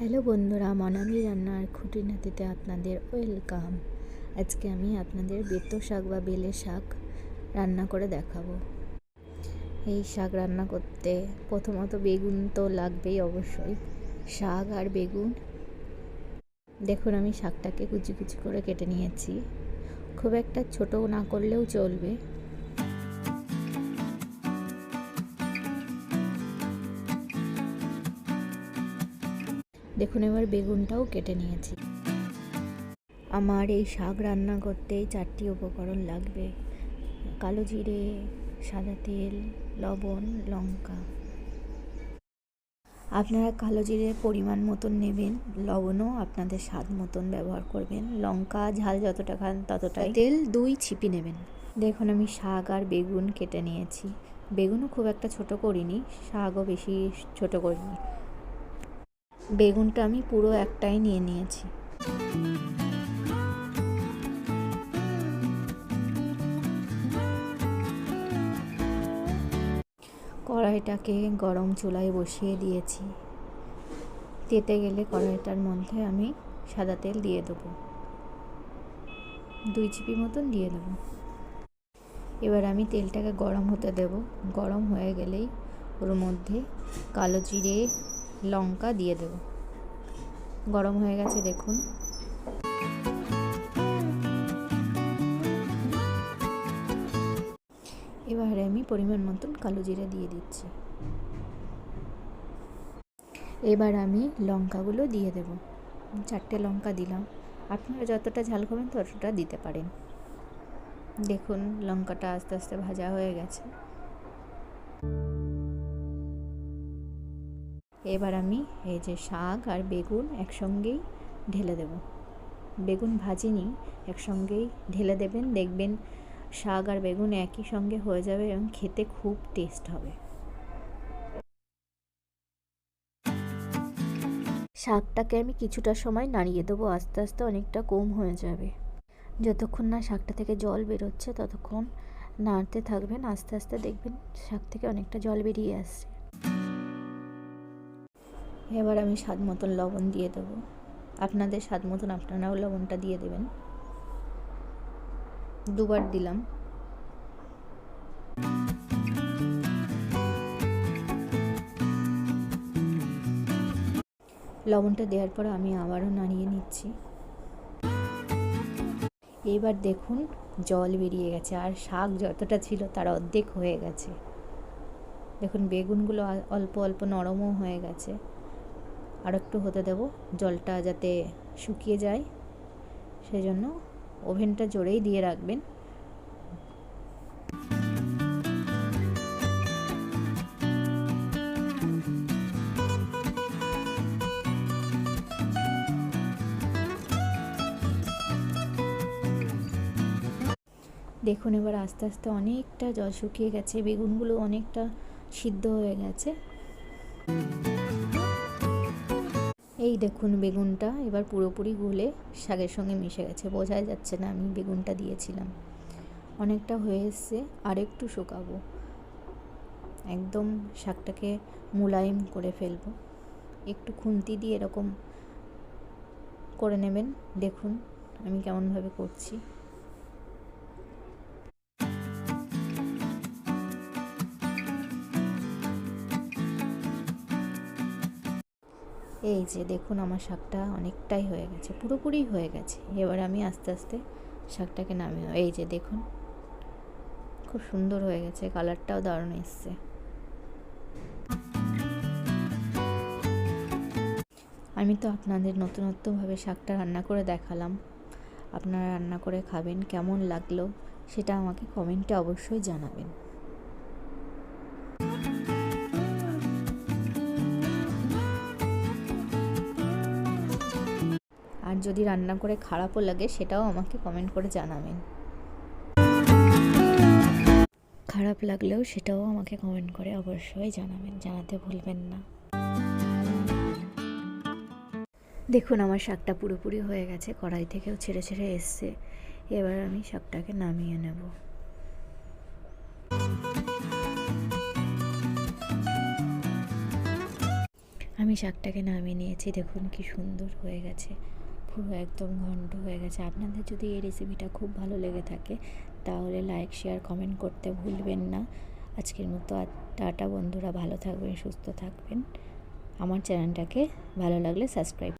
Hello বন্ধুরা মনামি রান্নার খুঁটিনাতিতে আপনাদের ওয়েলকাম। আজকে আমি আপনাদের বেত শাক বা বেলে শাক রান্না করে দেখাবো। এই শাক রান্না করতে প্রথমত বেগুন তো লাগবেই অবশ্যই, শাক আর বেগুন। দেখুন, আমি শাকটাকে কুচি কুচি করে কেটে নিয়েছি। খুব একটা ছোট না করলেও চলবে। দেখুন এবার বেগুনটাও কেটে নিয়েছি। আমার এই শাক রান্না করতে চারটি উপকরণ লাগবে। কালো জিরে সাদা তেল লবণ লঙ্কা। আপনারা কালো জিরে পরিমাণ মতন নেবেন লবণও আপনাদের স্বাদ মতন ব্যবহার করবেন। লঙ্কা ঝাল যতটা খান ততটাই। তেল দুই ছিপি নেবেন। দেখুন আমি শাক আর বেগুন কেটে নিয়েছি। বেগুনও খুব একটা ছোট করিনি শাকও বেশি ছোট করিনি। বেগুনটা আমি পুরো একটাই নিয়ে নিয়েছি। কড়াইটাকে গরম চুলায় বসিয়ে দিয়েছি। তেতে গেলে কড়াইটার মধ্যে আমি সাদা তেল দিয়ে দেবো। দুই চিপি মতন দিয়ে দেবো। এবার আমি তেলটাকে গরম হতে দেব। গরম হয়ে গেলেই ওর মধ্যে কালো জিরে লঙ্কা দিয়ে দেব। গরম হয়ে গেছে, দেখুন। এবারে আমি পরিমাণ মতন কালো জিরে দিয়ে দিচ্ছি। এবার আমি লঙ্কাগুলো দিয়ে দেব। চারটে লঙ্কা দিলাম। আপনারা যতটা ঝাল খাবেন ততটা দিতে পারেন। দেখুন, লঙ্কাটা আস্তে আস্তে ভাজা হয়ে গেছে। এবার আমি এই যে শাক আর বেগুন একসঙ্গেই ঢেলে দেব। বেগুন ভাজিনি, একসঙ্গেই ঢেলে দেবেন, দেখবেন শাক আর বেগুন একই সঙ্গে হয়ে যাবে এবং খেতে খুব টেস্ট হবে। শাকটাকে আমি কিছুটা সময় নাড়িয়ে দেবো, আস্তে আস্তে অনেকটা কম হয়ে যাবে। যতক্ষণ না শাকটা থেকে জল বেরোচ্ছে, ততক্ষণ নাড়তে থাকবেন, আস্তে আস্তে দেখবেন শাক থেকে অনেকটা জল বেরিয়ে আসছে। এবার আমি স্বাদ মতন লবণ দিয়ে দেবো। আপনাদের স্বাদ মতন আপনারাও লবণটা দিয়ে দেবেন। দুবার দিলাম। লবণটা দেওয়ার পর আমি আবারও নাড়িয়ে নিচ্ছি। এবার দেখুন, জল বেরিয়ে গেছে আর শাক যতটা ছিল তার অর্ধেক হয়ে গেছে। দেখুন, বেগুনগুলো অল্প অল্প নরমও হয়ে গেছে। আর একটু হতে দেব। জলটা যাতে শুকিয়ে যায়, সেজন্য ওভেনটা জোরেই দিয়ে রাখবেন। দেখুন, এবার আস্তে আস্তে অনেকটা জল শুকিয়ে গেছে, বেগুনগুলো অনেকটা সিদ্ধ হয়ে গেছে। এই দেখুন বেগুনটা এবার পুরোপুরি গুলে শাকের সঙ্গে মিশে গেছে, বোঝাই যাচ্ছে না আমি বেগুনটা দিয়েছিলাম। অনেকটা হয়ে এসছে, আরেকটু শুকাবো। একদম শাকটাকে মোলায়েম করে ফেলব। একটু খুন্তি দিয়ে এরকম করে নেবেন, দেখুন আমি কেমনভাবে করছি। এই যে দেখুন আমার শাকটা অনেকটাই হয়ে গেছে, পুরোপুরি হয়ে গেছে। এবার আমি আস্তে আস্তে শাকটাকে নামিয়ে এই যে দেখুন, খুব সুন্দর হয়ে গেছে, কালারটাও দারুণ এসছে। আমি তো আপনাদের নতুনত্বভাবে শাকটা রান্না করে দেখালাম। আপনারা রান্না করে খাবেন, কেমন লাগল সেটা আমাকে কমেন্টে অবশ্যই জানাবেন। যদি রান্না করে খারাপও লাগে, সেটাও আমাকে কমেন্ট করে জানাবেন। খারাপ লাগলেও সেটাও আমাকে কমেন্ট করে অবশ্যই জানাবেন, জানাতে ভুলবেন না। দেখুন, আমার শাকটা পুরোপুরি হয়ে গেছে, কড়াই থেকেও ছেড়ে ছেড়ে এসছে। এবার আমি শাকটাকে নামিয়ে নেব। আমি শাকটাকে নামিয়ে নিয়েছি, দেখুন কি সুন্দর হয়ে গেছে। পুরো একদম ঘন্ট হয়ে গেছে। আপনাদের যদি এই রেসিপিটা খুব ভালো লেগে থাকে, তাহলে লাইক শেয়ার কমেন্ট করতে ভুলবেন না। আজকের মতো আর টাটা বন্ধুরা, ভালো থাকবেন, সুস্থ থাকবেন। আমার চ্যানেলটাকে ভালো লাগলে সাবস্ক্রাইব